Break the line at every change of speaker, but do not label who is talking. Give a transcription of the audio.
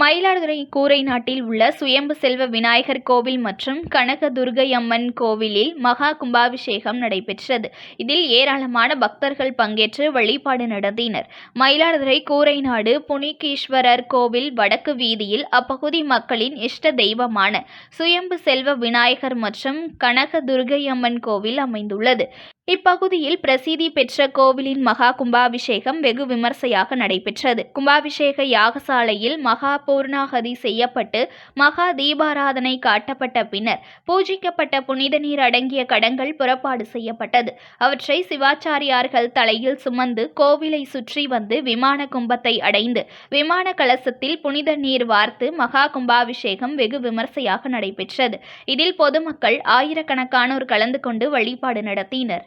Mayiladuthurai கூரை நாட்டில் உள்ள சுயம்பு செல்வ விநாயகர் கோவில் மற்றும் கனக துர்கை அம்மன் கோவிலில் மகா கும்பாபிஷேகம் நடைபெற்றது. இதில் ஏராளமான பக்தர்கள் பங்கேற்று வழிபாடு நடத்தினர். மயிலாடுதுறை கூரைநாடு புனிகீஸ்வரர் கோவில் வடக்கு வீதியில் அப்பகுதி மக்களின் இஷ்ட தெய்வமான சுயம்பு செல்வ விநாயகர் மற்றும் கனக துர்கை அம்மன் கோவில் அமைந்துள்ளது. இப்பகுதியில் பிரசித்தி பெற்ற கோவிலின் மகா கும்பாபிஷேகம் வெகு விமர்சையாக நடைபெற்றது. கும்பாபிஷேக யாகசாலையில் மகா பூர்ணாகதி செய்யப்பட்டு மகா தீபாராதனை காட்டப்பட்ட பின்னர் பூஜிக்கப்பட்ட புனித நீர் அடங்கிய கடங்கள் புறப்பாடு செய்யப்பட்டது. அவற்றை சிவாச்சாரியார்கள் தலையில் சுமந்து கோவிலை சுற்றி வந்து விமான கும்பத்தை அடைந்து விமான கலசத்தில் புனித நீர் வார்த்து மகா கும்பாபிஷேகம் வெகு விமர்சையாக நடைபெற்றது. இதில் பொதுமக்கள் ஆயிரக்கணக்கானோர் கலந்து கொண்டு வழிபாடு நடத்தினர்.